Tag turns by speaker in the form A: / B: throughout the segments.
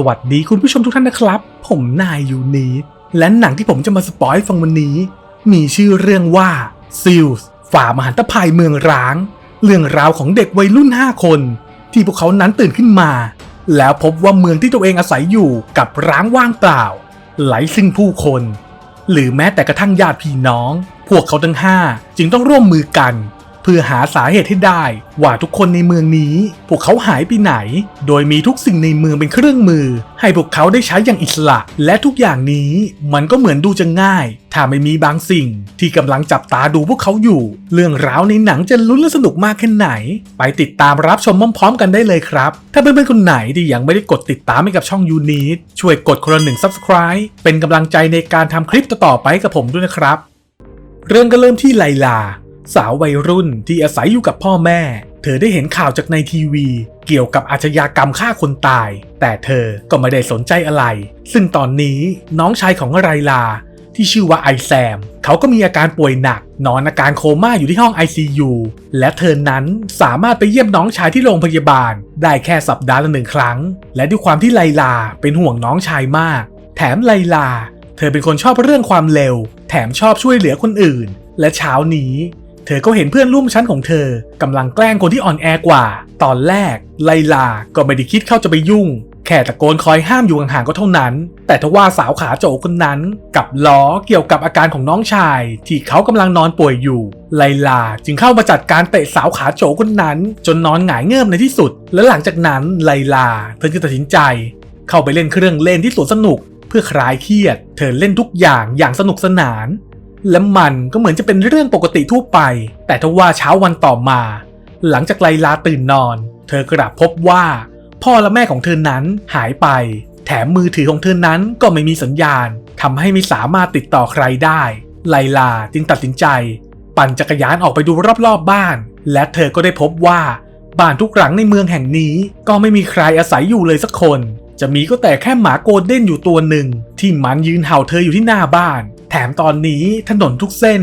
A: สวัสดีคุณผู้ชมทุกท่านนะครับ ผมนายยูนีและหนังที่ผมจะมาสปอยฟังวันนี้ มีชื่อเรื่องว่าซิลส์ฝ่ามหันตภัยเมืองร้าง เรื่องราวของเด็กวัยรุ่น 5 คน ที่พวกเขานั้นตื่นขึ้นมา แล้วพบว่าเมืองที่ตัวเองอาศัยอยู่กับร้างว่างเปล่าไร้ซึ่งผู้คน หรือแม้แต่กระทั่งญาติพี่น้อง พวกเขาทั้งห้าจึงต้องร่วมมือกัน พื่อหาสาเหตุให้ได้ว่าทุกคนในเมืองนี้ พวกเขาหายไปไหน โดยมีทุกสิ่งในเมืองเป็นเครื่องมือ ให้พวกเขาได้ใช้อย่างอิสระ และทุกอย่างนี้มันก็เหมือนดูจะง่าย ถ้าไม่มีบางสิ่งที่กำลังจับตาดูพวกเขาอยู่ เรื่องราวในหนังจะลุ้นและสนุกมากแค่ไหน ไปติดตามรับชมพร้อมๆกันได้เลยครับ ถ้าเพื่อนๆคนไหนที่ยังไม่ได้กดติดตามให้กับช่องยูนิตช่วยกดคนละหนึ่ง subscribe เป็นกำลังใจในการทำคลิปต่อๆไปกับผมด้วยนะครับ เรื่องก็เริ่มที่ไลลา สาววัยรุ่นที่อาศัยอยู่กับพ่อแม่ เธอได้เห็นข่าวจากในทีวี เกี่ยวกับอาชญากรรมฆ่าคนตาย แต่เธอก็ไม่ได้สนใจอะไร ซึ่งตอนนี้น้องชายของไลลา ที่ชื่อว่าไอแซม เขาก็มีอาการป่วยหนัก นอนอาการโคม่าอยู่ที่ห้อง ICU และเธอนั้นสามารถไปเยี่ยมน้องชายที่โรงพยาบาล ได้แค่สัปดาห์ละหนึ่งครั้ง และด้วยความที่ไลลาเป็นห่วงน้องชายมาก แถมไลลา เธอเป็นคนชอบเรื่องความเร็ว แถมชอบช่วยเหลือคนอื่น และเช้านี้ เธอก็เห็นเพื่อนร่วมชั้นของเธอกำลังแกล้งคนที่อ่อนแอกว่า ตอนแรก ไลลาก็ไม่ได้คิดเข้าจะไปยุ่ง แค่ตะโกนคอยห้ามอยู่ห่างๆก็เท่านั้น แต่ทว่าสาวขาโจคนนั้นกับล้อเกี่ยวกับอาการของน้องชาย ที่เขากำลังนอนป่วยอยู่ ไลลาจึงเข้ามาจัดการเตะสาวขาโจคนนั้น จนนอนหงายเงิบในที่สุด และหลังจากนั้นไลลาเธอจึงตัดสินใจ เข้าไปเล่นเครื่องเล่นที่สวนสนุกเพื่อคลายเครียด เธอเล่นทุกอย่างอย่างสนุกสนาน และมันก็เหมือนจะเป็นเรื่องปกติทั่วไป แต่ทว่าเช้าวันต่อมา หลังจากไลลาตื่นนอน เธอกลับพบว่า พ่อและแม่ของเธอนั้นหายไป แถมมือถือของเธอนั้นก็ไม่มีสัญญาณทำให้ไม่สามารถติดต่อใครได้ ไลลาจึงตัดสินใจ ปั่นจักรยานออกไปดูรอบๆบบ้าน และเธอก็ได้พบว่า บ้านทุกหลังในเมืองแห่งนี้ ก็ไม่มีใครอาศัยอยู่เลยสักคน จะมีก็แต่แค่หมาโกลเด้นอยู่ตัวหนึ่งที่มันยืนเห่าเธออยู่ที่หน้าบ้าน แถมตอนนี้ถนนทุกเส้น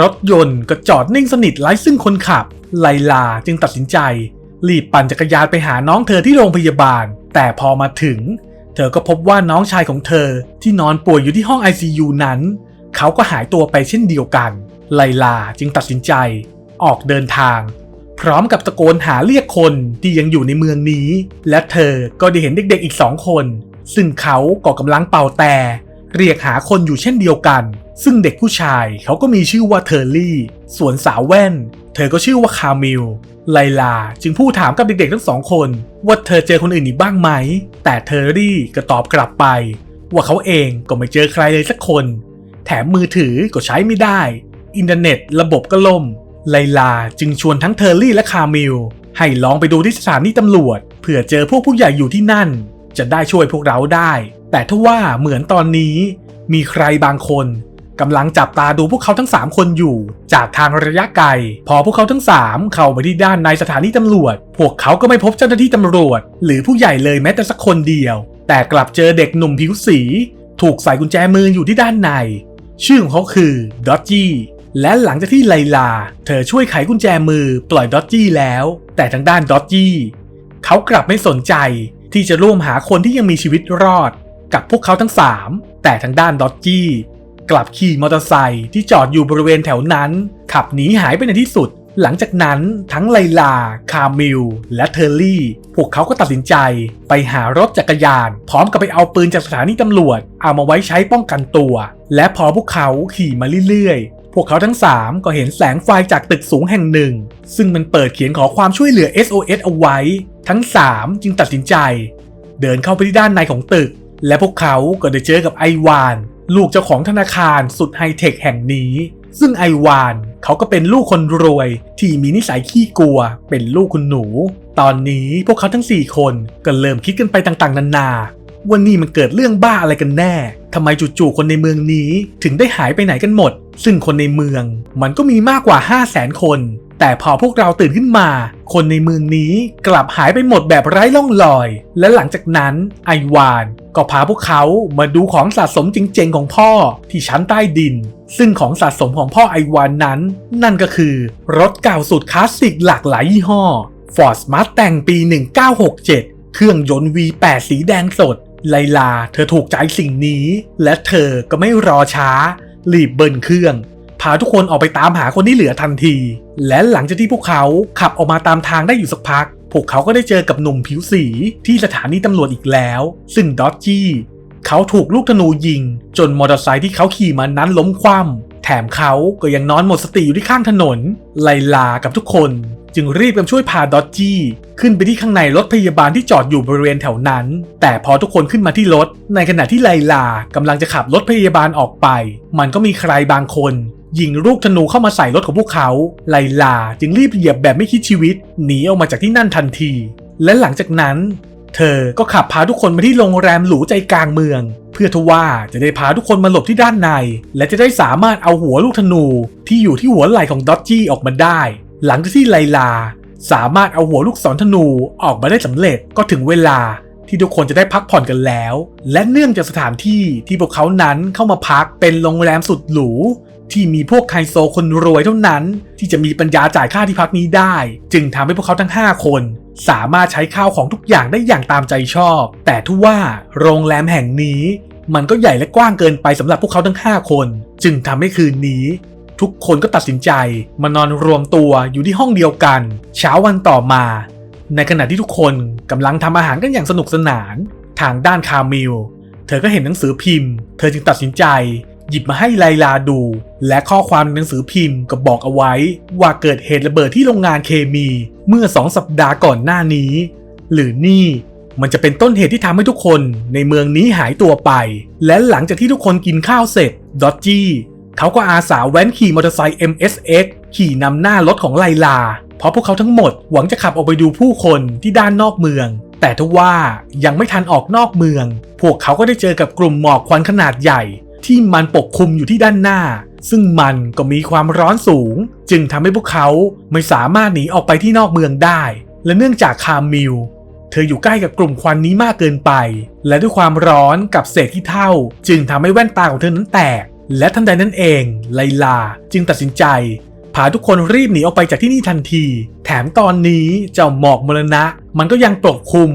A: รถยนต์ก็จอดนิ่งสนิทไร้ซึ่งคนขับ ไลลาจึงตัดสินใจ รีบปั่นจักรยานไปหาน้องเธอที่โรงพยาบาล แต่พอมาถึง เธอก็พบว่าน้องชายของเธอที่นอนป่วยอยู่ที่ห้อง ICU นั้น เขาก็หายตัวไปเช่นเดียวกัน ไลลาจึงตัดสินใจ ออกเดินทาง พร้อมกับตะโกนหาเรียกคนที่ยังอยู่ในเมืองนี้ และเธอก็ได้เห็นเด็กๆอีกสองคน ซึ่งเขาก็กำลังเป่าแต่ เรียกหาคนอยู่เช่นเดียวกัน ซึ่งเด็กผู้ชายเขาก็มีชื่อว่าเทอร์ลี่ ส่วนสาวแว่น เธอก็ชื่อว่าคามิลไลลาจึงพูดถามกับเด็กๆทั้งสองคน ว่าเธอเจอคนอื่นอีกบ้างไหม แต่เทอร์รี่ก็ตอบกลับไป ว่าเขาเองก็ไม่เจอใครเลยสักคน แถมมือถือก็ใช้ไม่ได้ อินเทอร์เน็ตระบบก็ล่ม ไลลาจึงชวนทั้งเทอร์รี่และคามิลให้ลองไปดูที่สถานีตำรวจเผื่อเจอพวกผู้ใหญ่อยู่ที่นั่น จะได้ช่วยพวกเราได้ แต่ทว่าเหมือนตอนนี้มีใครบางคนกำลังจับตาดูพวกเขาทั้ง 3 คนอยู่ จากทางระยะไกล พอพวกเขาทั้ง 3 เข้าไปที่ด้านในสถานีตำรวจ พวกเขาก็ไม่พบเจ้าหน้าที่ตำรวจ หรือผู้ใหญ่เลยแม้แต่สักคนเดียว แต่กลับเจอเด็กหนุ่มผิวสี ถูกใส่กุญแจมืออยู่ที่ด้านใน ชื่อของเขาคือดอ d จี้และหลังจากที่ไลลา เธอช่วยไขกุญแจมือปล่อยดอ d จี้แล้ว แต่ทางด้านดอ d จี้เขากลับไม่สนใจที่จะร่วมหาคนที่ยังมีชีวิตรอด กับพวกเขาทั้ง 3 แต่ทางด้านดอ d จี้กลับขี่มอเตอร์ไซค์ที่จอดอยู่บริเวณแถวนั้น ขับหนีหายไปในที่สุด หลังจากนั้นทั้งไลลา คามิล และเทอร์รี่ พวกเขาก็ตัดสินใจไปหารถจักรยาน พร้อมกับไปเอาปืนจากสถานีตำรวจ เอามาไว้ใช้ป้องกันตัว และพอพวกเขาขี่มาเรื่อยๆ พวกเขาทั้ง 3 ก็เห็นแสงไฟจากตึกสูงแห่งหนึ่ง ซึ่งมันเปิดเขียนขอความช่วยเหลือ SOS เอาไว้ ทั้ง 3 จึงตัดสินใจ เดินเข้าไปที่ด้านในของตึก และพวกเขาก็ได้เจอกับไอวาน ลูกเจ้าของธนาคารสุดไฮเทคแห่งนี้ ซึ่งไอวานเขาก็เป็นลูกคนรวย ที่มีนิสัยขี้กลัว เป็นลูกคุณหนู ตอนนี้พวกเขาทั้ง 4 คนก็เริ่มคิดกันไปต่างๆ นานา ว่านี่มันเกิดเรื่องบ้าอะไรกันแน่ทำไมจู่ๆคนในเมืองนี้ถึงได้หายไปไหนกันหมด ซึ่งคนในเมืองมันก็มีมากกว่า 5 0 0แสนคน แต่พอพวกเราตื่นขึ้นมา คนในเมืองนี้กลับหายไปหมดแบบไร้ล่องลอย และหลังจากนั้นไอวานก็พาพวกเขามาดูของสะสมจริงๆของพ่อที่ชั้นใต้ดิน ซึ่งของสะสมของพ่อไอวานนั้น นั่นก็คือรถเก่าสุดคลาสสิกหลากหลายยี่ห้อ Ford Mustang ปี 1967 เครื่องยนต์ V8 สีแดงสด ไลลาเธอถูกใจสิ่งนี้ และเธอก็ไม่รอช้า รีบเบินเครื่อง พาทุกคนออกไปตามหาคนที่เหลือทันที และหลังจากที่พวกเขาขับออกมาตามทางได้อยู่สักพัก พวกเขาก็ได้เจอกับหนุ่มผิวสีที่สถานีตำรวจอีกแล้ว ซึ่งดอจจี้เขาถูกลูกธนูยิง จนมอเตอร์ไซค์ที่เขาขี่มานั้นล้มคว่ำแถมเขาก็ยังนอนหมดสติอยู่ที่ข้างถนน ไลลากับทุกคน จึงรีบกันช่วยพาดอจจี้ขึ้นไปที่ข้างในรถพยาบาลที่จอดอยู่บริเวณแถวนั้น แต่พอทุกคนขึ้นมาที่รถ ในขณะที่ไลลากำลังจะขับรถพยาบาลออกไป มันก็มีใครบางคนยิงลูกธนูเข้ามาใส่รถของพวกเขา ไลลาจึงรีบเหยียบแบบไม่คิดชีวิต หนีออกมาจากที่นั่นทันที และหลังจากนั้น เธอก็ขับพาทุกคนมาที่โรงแรมหรูใจกลางเมือง เพื่อทว่าจะได้พาทุกคนมาหลบที่ด้านใน และจะได้สามารถเอาหัวลูกธนูที่อยู่ที่หัวไหล่ของดอจจี้ออกมาได้ หลังจากที่ไลลา สามารถเอาหัวลูกศรธนูออกมาได้สำเร็จก็ถึงเวลาที่ทุกคนจะได้พักผ่อนกันแล้ว และเนื่องจากสถานที่ที่พวกเขานั้นเข้ามาพักเป็นโรงแรมสุดหรูที่มีพวกไฮโซคนรวยเท่านั้น ที่จะมีปัญญาจ่ายค่าที่พักนี้ได้ จึงทำให้พวกเขาทั้ง 5 คน สามารถใช้ข้าวของทุกอย่างได้อย่างตามใจชอบ แต่ทว่าโรงแรมแห่งนี้ มันก็ใหญ่และกว้างเกินไปสำหรับพวกเขาทั้ง 5 คน จึงทำให้คืนนี้ ทุกคนก็ตัดสินใจมานอนรวมตัวอยู่ที่ห้องเดียวกัน เช้าวันต่อมา ในขณะที่ทุกคนกำลังทำอาหารกันอย่างสนุกสนาน ทางด้านคามิลเธอก็เห็นหนังสือพิมพ์ เธอจึงตัดสินใจหยิบมาให้ไลลาดู และข้อความในหนังสือพิมพ์ก็บอกเอาไว้ ว่าเกิดเหตุระเบิดที่โรงงานเคมีเมื่อสองสัปดาห์ก่อนหน้านี้ หรือนี่มันจะเป็นต้นเหตุที่ทำให้ทุกคนในเมืองนี้หายตัวไป และหลังจากที่ทุกคนกินข้าวเสร็จ ดอจจี้ เขาก็อาสาแว้นขี่มอเตอร์ไซค์ MSX ขี่นำหน้ารถของไลลา เพราะพวกเขาทั้งหมดหวังจะขับออกไปดูผู้คนที่ด้านนอกเมือง แต่ทว่ายังไม่ทันออกนอกเมือง พวกเขาก็ได้เจอกับกลุ่มหมอกควันขนาดใหญ่ ที่มันปกคลุมอยู่ที่ด้านหน้า ซึ่งมันก็มีความร้อนสูง จึงทำให้พวกเขาไม่สามารถหนีออกไปที่นอกเมืองได้ และเนื่องจากคามิลเธออยู่ใกล้กับกลุ่มควันนี้มากเกินไป และด้วยความร้อนกับเศษที่เท่าจึงทำให้แว่นตาของเธอนั้นแตก และทันใดนั้นเอง ไลลาจึงตัดสินใจพาทุกคนรีบหนีออกไปจากที่นี่ทันที แถมตอนนี้เจ้าหมอกมรณะ มันก็ยังปกคลุม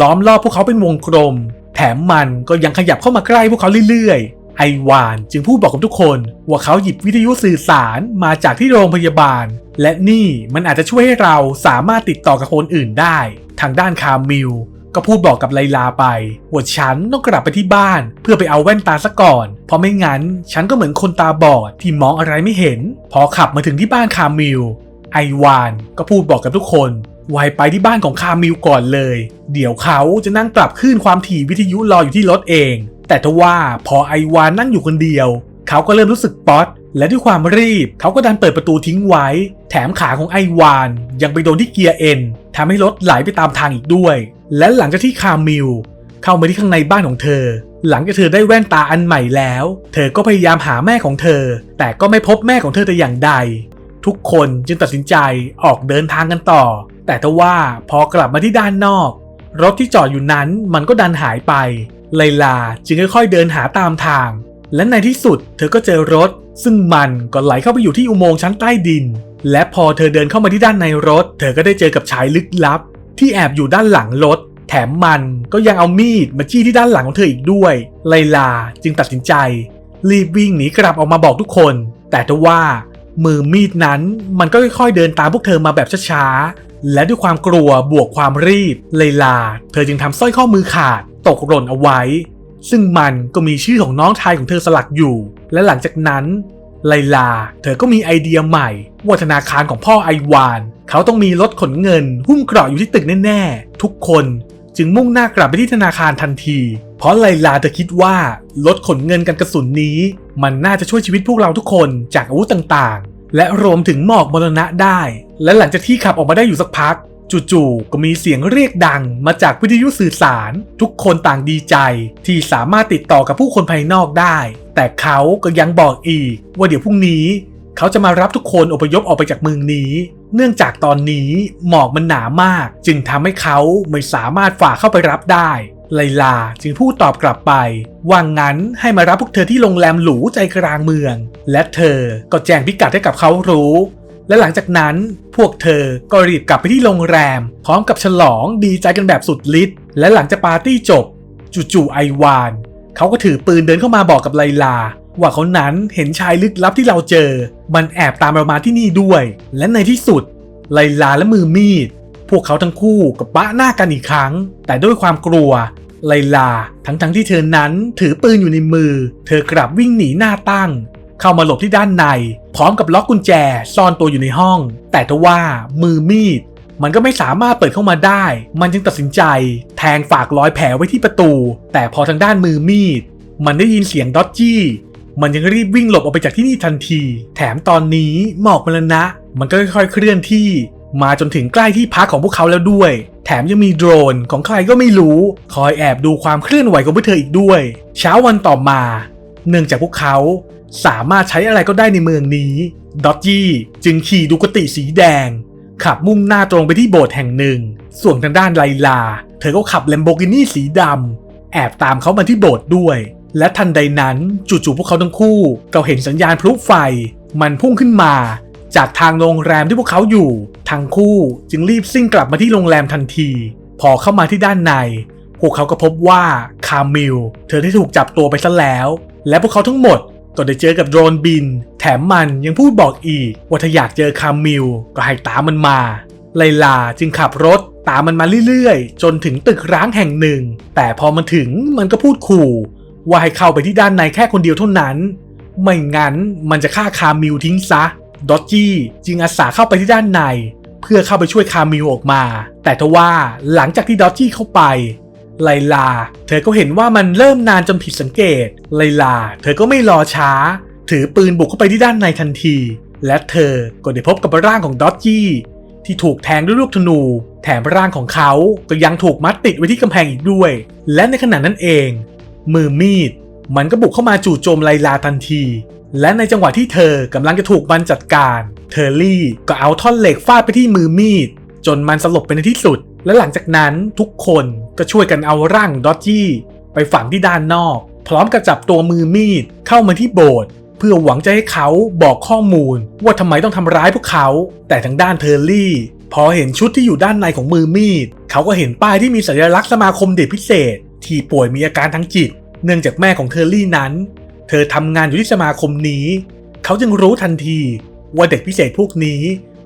A: ล้อมรอบพวกเขาเป็นวงกลม แถมมันก็ยังขยับเข้ามาใกล้พวกเขาเรื่อยๆ ไอวานจึงพูดบอกกับทุกคน ว่าเขาหยิบวิทยุสื่อสารมาจากที่โรงพยาบาล และนี่มันอาจจะช่วยให้เราสามารถติดต่อกับคนอื่นได้ ทางด้านคามิล ก็พูดบอกกับไลลาไปว่าฉันต้องกลับไปที่บ้าน เพื่อไปเอาแว่นตาซะก่อน เพราะไม่งั้นฉันก็เหมือนคนตาบอดที่มองอะไรไม่เห็น พอขับมาถึงที่บ้านคามิล ไอวานก็พูดบอกกับทุกคนวายไปที่บ้านของคามิลก่อนเลย เดี๋ยวเขาจะนั่งปรับคลื่นความถี่วิทยุรออยู่ที่รถเอง แต่ทว่าพอไอวานนั่งอยู่คนเดียว เขาก็เริ่มรู้สึกป๊อตและด้วยความรีบเขาก็ดันเปิดประตูทิ้งไว้ แถมขาของไอวาน ยังไปโดนที่เกียร์เอ็นทำให้รถไหลไปตามทางอีกด้วย และหลังจากที่คามิลเข้ามาที่ข้างในบ้านของเธอ หลังจากเธอได้แว่นตาอันใหม่แล้ว เธอก็พยายามหาแม่ของเธอ แต่ก็ไม่พบแม่ของเธอแต่อย่างใด ทุกคนจึงตัดสินใจออกเดินทางกันต่อ แต่ทว่าพอกลับมาที่ด้านนอก รถที่จอดอยู่นั้นมันก็ดันหายไป ไลลาจึงค่อยๆเดินหาตามทาง และในที่สุดเธอก็เจอรถ ซึ่งมันก็ไหลเข้าไปอยู่ที่อุโมงค์ชั้นใต้ดิน และพอเธอเดินเข้ามาที่ด้านในรถ เธอก็ได้เจอกับชายลึกลับ ที่แอบอยู่ด้านหลังรถ แถมมันก็ยังเอามีดมาจี้ที่ด้านหลังของเธออีกด้วย ไลลาจึงตัดสินใจ รีบวิ่งหนีกลับออกมาบอกทุกคน แต่ทว่ามือมีดนั้นมันก็ค่อยๆเดินตามพวกเธอมาแบบช้าๆ และด้วยความกลัวบวกความรีบ ไลลา เธอจึงทำสร้อยข้อมือขาดตกหล่นเอาไว้ ซึ่งมันก็มีชื่อของน้องชายของเธอสลักอยู่ และหลังจากนั้น ไลลา เธอก็มีไอเดียใหม่ว่าธนาคารของพ่อไอวาน เขาต้องมีรถขนเงิน หุ้มเกราะอยู่ที่ตึกแน่ๆ ทุกคน จึงมุ่งหน้ากลับไปที่ธนาคารทันที เพราะไลลาเธอคิดว่ารถขนเงินกันกระสุนนี้ มันน่าจะช่วยชีวิตพวกเราทุกคนจากอาวุธต่างๆ และรวมถึงหมอกมรณะได้ และหลังจากที่ขับออกมาได้อยู่สักพัก จู่ๆก็มีเสียงเรียกดังมาจากวิทยุสื่อสาร ทุกคนต่างดีใจ ที่สามารถติดต่อกับผู้คนภายนอกได้ แต่เขาก็ยังบอกอีกว่าเดี๋ยวพรุ่งนี้ เขาจะมารับทุกคนอพยพออกไปจากเมืองนี้ เนื่องจากตอนนี้หมอกมันหนามาก จึงทำให้เขาไม่สามารถฝ่าเข้าไปรับได้ไลลาจึงพูดตอบกลับไป ว่างั้นให้มารับพวกเธอที่โรงแรมหรูใจกลางเมือง และเธอก็แจ้งพิกัดให้กับเขารู้ และหลังจากนั้นพวกเธอก็รีบกลับไปที่โรงแรม พร้อมกับฉลองดีใจกันแบบสุดฤทธิ์และหลังจากปาร์ตี้จบ จู่ๆไอวาน เขาก็ถือปืนเดินเข้ามาบอกกับไลลา ว่าเขานั้นเห็นชายลึกลับที่เราเจอ มันแอบตามเรามาที่นี่ด้วย และในที่สุด ไลลาและมือมีด พวกเขาทั้งคู่กับปะหน้ากันอีกครั้ง แต่ด้วยความกลัว ไลลาทั้งๆทที่เธอนั้นถือปืนอยู่ในมือ เธอกลับวิ่งหนีหน้าตั้ง เข้ามาหลบที่ด้านใน พร้อมกับล็อกกุญแจซ่อนตัวอยู่ในห้อง แต่ทว่ามือมีดมันก็ไม่สามารถเปิดเข้ามาได้ มันจึงตัดสินใจ แทงฝากรอยแผลไว้ที่ประตู แต่พอทางด้านมือมีด มันได้ยินเสียงดอดจี้ มันยังรีบวิ่งหลบออกไปจากที่นี่ทันที แถมตอนนี้หมอกมรณะ มันก็ค่อยๆเคลื่อนที่ มาจนถึงใกล้ที่พักของพวกเขาแล้วด้วย แถมยังมีโดรนของใครก็ไม่รู้ คอยแอบดูความเคลื่อนไหวของพวกเธออีกด้วย เช้าวันต่อมา เนื่องจากพวกเขาสามารถใช้อะไรก็ได้ในเมืองนี้ดอ d จี้จึงขี่ดูกติสีแดง ขับมุ่งหน้าตรงไปที่โบสถ์แห่งหนึ่ง ส่วนทางด้านไลลา เธอก็ขับแลมโบกินี่สีดำแอบตามเขามาที่โบสถ์ด้วย และทันใดนั้นจู่ๆพวกเขาทั้งคู่ก็เห็นสัญญาณพลุไฟ มันพุ่งขึ้นมา จากทางโรงแรมที่พวกเขาอยู่ทั้งคู่จึงรีบซิ่งกลับมาที่โรงแรมทันที พอเข้ามาที่ด้านใน พวกเขาก็พบว่าคามิลเธอได้ถูกจับตัวไปซะแล้ว และพวกเขาทั้งหมดก็ได้เจอกับโดรนบิน แถมมันยังพูดบอกอีก ว่าถ้าอยากเจอคามิลก็ให้ตามมันมาไลลาจึงขับรถตามมันมาเรื่อยๆ จนถึงตึกร้างแห่งหนึ่ง แต่พอมันถึงมันก็พูดขู่ ว่าให้เข้าไปที่ด้านในแค่คนเดียวเท่านั้น ไม่งั้นมันจะฆ่าคามิลทิ้งซะ ดอจจี้จึงอาสาเข้าไปที่ด้านใน เพื่อเข้าไปช่วยคามิลออกมา แต่ทว่าหลังจากที่ดอจจี้เข้าไปไลลา เธอก็เห็นว่ามันเริ่มนานจนผิดสังเกต ไลลา เธอก็ไม่รอช้า ถือปืนบุกเข้าไปที่ด้านในทันที และเธอก็ได้พบกับร่างของดอจจี้ที่ถูกแทงด้วยลูกธนู แถมร่างของเขาก็ยังถูกมัดติดไว้ที่กำแพงอีกด้วย และในขณะนั้นเอง มือมีด มันก็บุกเข้ามาจู่โจมไลลาทันที และในจังหวะที่เธอกำลังจะถูกมันจัดการ เทอร์รี่ก็เอาท่อนเหล็กฟาดไปที่มือมีด จนมันสลบไปในที่สุด และหลังจากนั้นทุกคนก็ช่วยกันเอาร่างดอจจี้ไปฝังที่ด้านนอก พร้อมกับจับตัวมือมีดเข้ามาที่โบสถ์เพื่อหวังจะให้เขาบอกข้อมูล ว่าทำไมต้องทำร้ายพวกเขา แต่ทางด้านเทอร์รี่ พอเห็นชุดที่อยู่ด้านในของมือมีด เขาก็เห็นป้ายที่มีสัญลักษณ์สมาคมเด็กพิเศษ ที่ป่วยมีอาการทางจิต เนื่องจากแม่ของเทอร์รี่นั้น เธอทำงานอยู่ที่สมาคมนี้ เขาจึงรู้ทันทีว่าเด็กพิเศษพวกนี้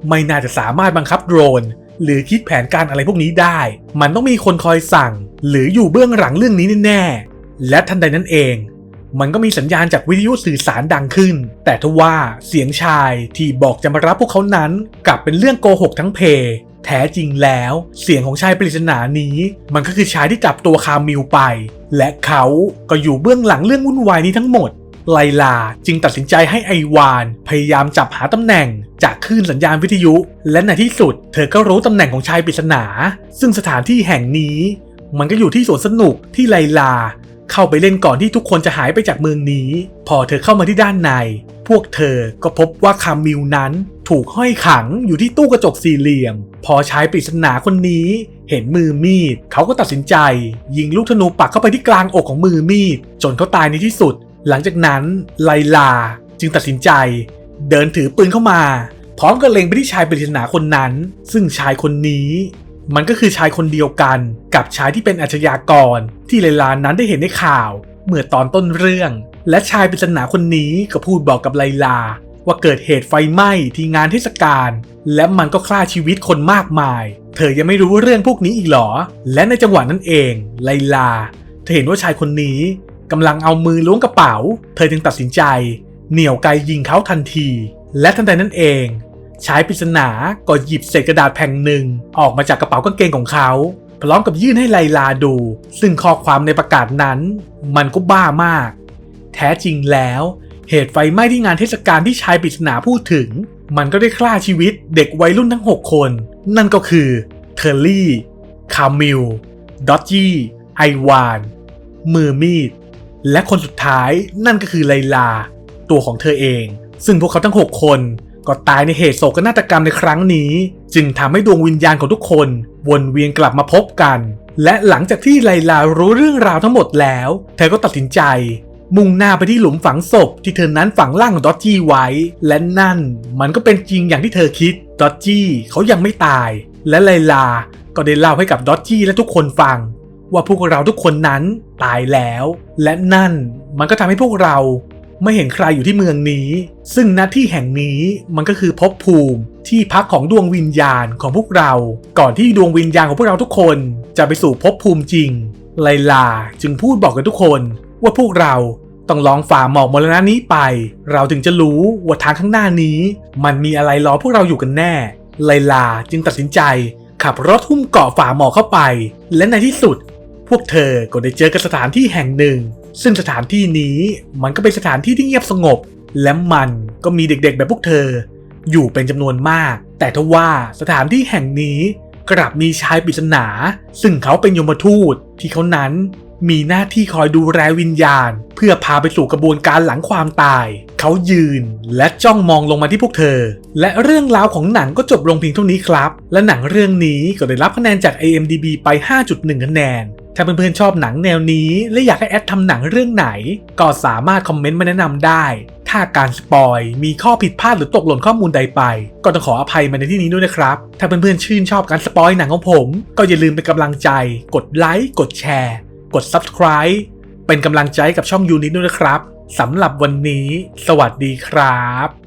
A: ไม่น่าจะสามารถบังคับโดรน หรือคิดแผนการอะไรพวกนี้ได้ มันต้องมีคนคอยสั่ง หรืออยู่เบื้องหลังเรื่องนี้แน่ๆและทันใดนั้นเอง มันก็มีสัญญาณจากวิทยุสื่อสารดังขึ้น แต่ทว่าเสียงชายที่บอกจะมารับพวกเขานั้น กลับเป็นเรื่องโกหกทั้งเพ แท้จริงแล้ว เสียงของชายปริศนานี้ มันก็คือชายที่จับตัวคามิลไป และเขาก็อยู่เบื้องหลังเรื่องวุ่นวายนี้ทั้งหมด ไลลาจึงตัดสินใจให้ไอวาน พยายามจับหาตำแหน่ง จากคลื่นสัญญาณวิทยุ และในที่สุด เธอก็รู้ตำแหน่งของชายปริศนา ซึ่งสถานที่แห่งนี้ มันก็อยู่ที่สวนสนุกที่ไลลา เข้าไปเล่นก่อนที่ทุกคนจะหายไปจากเมืองนี้ พอเธอเข้ามาที่ด้านใน พวกเธอก็พบว่าคามิลนั้นถูกห้อยขังอยู่ที่ตู้กระจกสี่เหลี่ยม พอชายปริศนาคนนี้ เห็นมือมีด เขาก็ตัดสินใจ ยิงลูกธนูปักเข้าไปที่กลางอกของมือมีด จนเขาตายในที่สุด หลังจากนั้นไลลา จึงตัดสินใจ เดินถือปืนเข้ามา พร้อมกับเล็งไปที่ชายปริศนาคนนั้น ซึ่งชายคนนี้ มันก็คือชายคนเดียวกันกับชายที่เป็นอาชญากร ที่ไลลานั้นได้เห็นในข่าว เมื่อตอนต้นเรื่อง และชายปริศนาคนนี้ก็พูดบอกกับไลลา ว่าเกิดเหตุไฟไหม้ที่งานเทศกาลและมันก็ฆ่าชีวิตคนมากมาย เธอยังไม่รู้เรื่องพวกนี้อีกหรอ และในจังหวะนั้นเองไลลา เธอเห็นว่าชายคนนี้กำลังเอามือล้วงกระเป๋า เธอจึงตัดสินใจ เหนี่ยวไกยิงเขาทันที และทันใดนั้นเอง ชายปริศนาก็หยิบเศษกระดาษแผ่นหนึ่ง ออกมาจากกระเป๋ากางเกงของเขาพร้อมกับยื่นให้ไลลาดู ซึ่งข้อความในประกาศนั้น มันก็บ้ามาก แท้จริงแล้ว เหตุไฟไหม้ที่งานเทศกาลที่ชายปริศนาพูดถึง มันก็ได้ฆ่าชีวิตเด็กวัยรุ่นทั้ง 6 คน นั่นก็คือเทอร์รี่ คามิล ดอจจี้ ไอวาน มือมีด และคนสุดท้ายนั่นก็คือไลลา ตัวของเธอเอง ซึ่งพวกเขาทั้ง 6 คน ก็ตายในเหตุโศกนาฏกรรมในครั้งนี้ จึงทำให้ดวงวิญญาณของทุกคน วนเวียนกลับมาพบกัน และหลังจากที่ไลลารู้เรื่องราวทั้งหมดแล้ว เธอก็ตัดสินใจ มุ่งหน้าไปที่หลุมฝังศพที่เธอนั้นฝังร่างของดอจจี้ไว้ และนั่นมันก็เป็นจริงอย่างที่เธอคิดดอจจี้เขายังไม่ตาย และไลลาก็ได้เล่าให้กับดอจจี้และทุกคนฟัง ว่าพวกเราทุกคนนั้นตายแล้ว และนั่นมันก็ทำให้พวกเรา ไม่เห็นใครอยู่ที่เมืองนี้ ซึ่งณที่แห่งนี้มันก็คือภพภูมิที่พักของดวงวิญญาณของพวกเรา ก่อนที่ดวงวิญญาณของพวกเราทุกคนจะไปสู่ภพภูมิจริง ไลลาจึงพูดบอกกับทุกคนว่าพวกเราต้องลองฝ่าหมอกมรณะนี้ไป เราถึงจะรู้ว่าทางข้างหน้านี้ มันมีอะไรรอพวกเราอยู่กันแน่ ไลลาจึงตัดสินใจ ขับรถหุ้มเกาะฝ่าหมอกเข้าไป และในที่สุด พวกเธอก็ได้เจอกับสถานที่แห่งหนึ่ง ซึ่งสถานที่นี้มันก็เป็นสถานที่ที่เงียบสงบ และมันก็มีเด็กๆแบบพวกเธอ อยู่เป็นจำนวนมาก แต่ทว่าสถานที่แห่งนี้กลับมีชายปริศนา ซึ่งเขาเป็นยมทูตที่เขานั้นมีหน้าที่คอยดูแลวิญญาณ เพื่อพาไปสู่กระบวนการหลังความตาย เขายืนและจ้องมองลงมาที่พวกเธอ และเรื่องราวของหนังก็จบลงเพียงเท่านี้ครับ และหนังเรื่องนี้ก็ได้รับคะแนนจาก IMDB ไป 5.1 คะแนน ถ้าเพื่อนๆชอบหนังแนวนี้ และอยากให้แอดทำหนังเรื่องไหน ก็สามารถคอมเมนต์มาแนะนำได้ ถ้าการสปอยมีข้อผิดพลาดหรือตกหล่นข้อมูลใดไป ก็ต้องขออภัยมาในที่นี้ด้วยนะครับ ถ้าเพื่อนๆชื่นชอบการสปอยหนังของผม ก็อย่าลืมเป็นกำลังใจ กดไลค์กดแชร์ กด subscribe เป็นกำลังใจกับช่องยูนิตด้วยนะครับสำหรับวันนี้ สวัสดีครับ